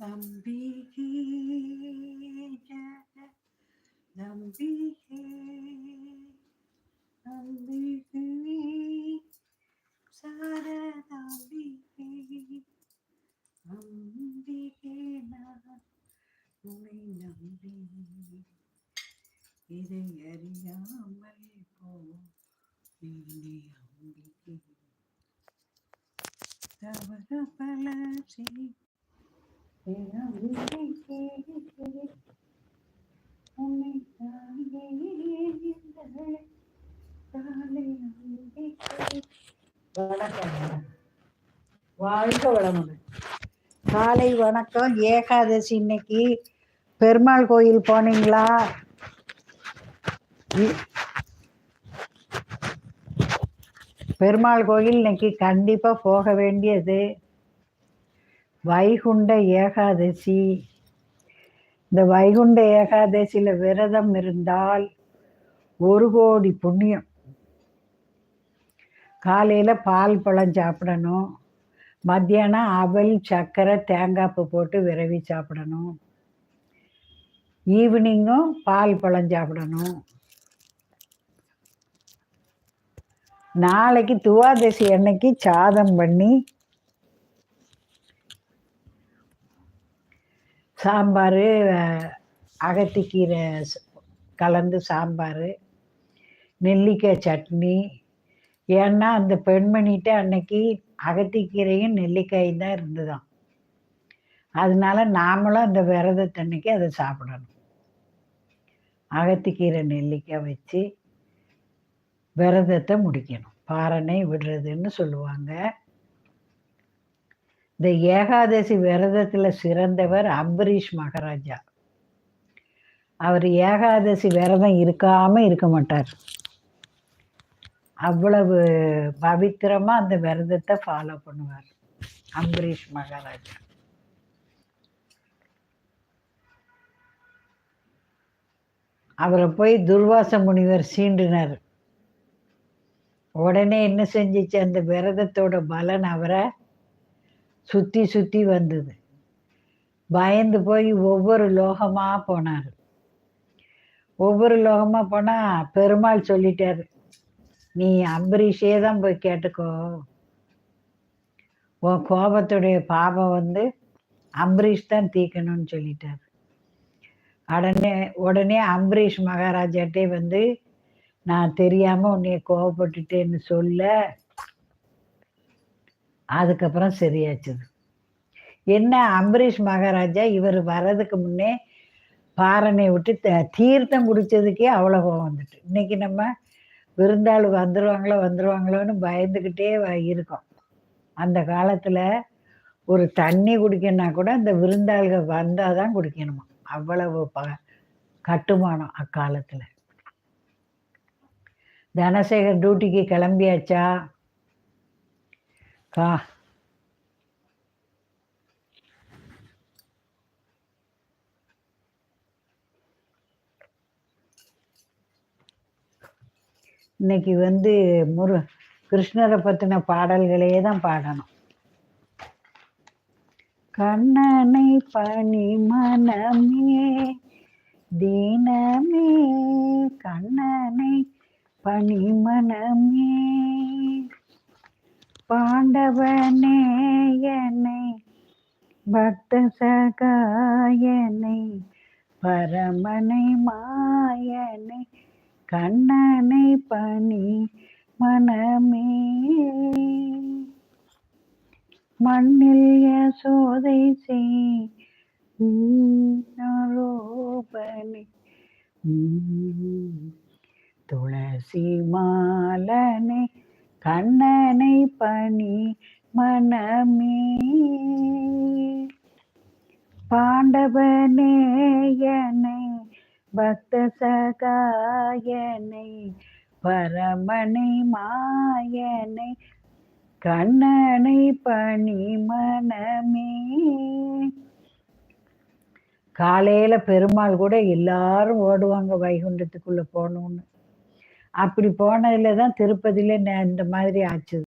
நம்பிக்கை ஜன நம்பிக்கை நம்பிக்கை சார நம்பிக்கை நம்பிக்கை நான் உன்னை நம்பி இதை அறியாமல் போ நீ அம்பிக்கை தவறு பல செய் வாழ்க வளமுடன். காலை வணக்கம். ஏகாதசி இன்னைக்கு. பெருமாள் கோயில் போனீங்களா? பெருமாள் கோயில் இன்னைக்கு கண்டிப்பா போக வேண்டியது. வைகுண்ட ஏகாதசி. இந்த வைகுண்ட ஏகாதசியில விரதம் இருந்தால் ஒரு கோடி புண்ணியம். காலையில பால் பழம் சாப்பிடணும். மத்தியானம் அவல் சர்க்கரை தேங்காய்ப்பு போட்டு விரவி சாப்பிடணும். ஈவினிங்கும் பால் பழம் சாப்பிடணும். நாளைக்கு துவாதசி அன்னைக்கு சாதம் பண்ணி சாம்பார் அகத்திக்கீரை கலந்து சாம்பார் நெல்லிக்காய் சட்னி. ஏன்னா அந்த பெண்மணிகிட்ட அன்னைக்கு அகத்திக்கீரையும் நெல்லிக்காயும் தான் இருந்துதான். அதனால நாமளும் அந்த விரதத்தன்னைக்கு அதை சாப்பிடணும். அகத்திக்கீரை நெல்லிக்காய் வச்சு விரதத்தை முடிக்கணும். பாறனை விடுறதுன்னு சொல்லுவாங்க. இந்த ஏகாதசி விரதத்தில் சிறந்தவர் அம்பரீஷ் மகாராஜா. அவர் ஏகாதசி விரதம் இருக்காமல் இருக்க மாட்டார். அவ்வளவு பவித்திரமாக அந்த விரதத்தை ஃபாலோ பண்ணுவார் அம்பரீஷ் மகாராஜா. அவரை போய் துர்வாச முனிவர் சீண்டினார். உடனே என்ன செஞ்சிச்சு? அந்த விரதத்தோட பலன் அவரை சுற்றி சுற்றி வந்தது. பயந்து போய் ஒவ்வொரு லோகமாக போனார். ஒவ்வொரு லோகமாக போனால் பெருமாள் சொல்லிட்டார் நீ அம்பரீஷே தான் போய் கேட்டுக்கோ. உன் கோபத்துடைய பாபம் வந்து அம்பரீஷ் தான் தீக்கணும்னு சொல்லிட்டார். உடனே உடனே அம்பரீஷ் மகாராஜாட்டே வந்து நான் தெரியாமல் உன்னைய கோவப்பட்டுட்டேன்னு சொல்ல அதுக்கப்புறம் சரியாச்சுது என்ன அம்பரீஷ் மகாராஜா இவர் வர்றதுக்கு முன்னே பாறனை விட்டு த- தீர்த்தம் குடிச்சதுக்கே அவ்வளோ கோவம் வந்துட்டு. இன்னைக்கு நம்ம விருந்தாள் வந்துருவாங்களோ வந்துருவாங்களோன்னு பயந்துக்கிட்டே இருக்கோம். அந்த காலத்தில் ஒரு தண்ணி குடிக்கணும்னா கூட அந்த விருந்தாள்கள் வந்தால் தான் குடிக்கணுமா? அவ்வளவு ப கட்டுமானம் அக்காலத்தில். தனசேகர் டியூட்டிக்கு கிளம்பியாச்சா? Tá. இன்னைக்கு வந்து முரு கிருஷ்ணரை பத்தின பாடல்களே தான் பாடணும் கண்ணனை பணி மனமே தீனமே கண்ணனை பணி மனமே பாண்டவனே என்னை பக்த சகாயனை பரமனை மாயனை கண்ணனை பணி மனமே. மண்ணில் யசோதை செய் துளசி மாலனை கண்ணனை பணி மனமே. பாண்டவனேயனை பக்த சகாயனை பரமனை மாயனை கண்ணனை பணி மனமே. காலையில பெருமாள் கூட எல்லாரும் ஓடுவாங்க வைகுண்டத்துக்குள்ள போகணும்னு. அப்படி போனதுல தான் திருப்பதியில இந்த மாதிரி ஆச்சு.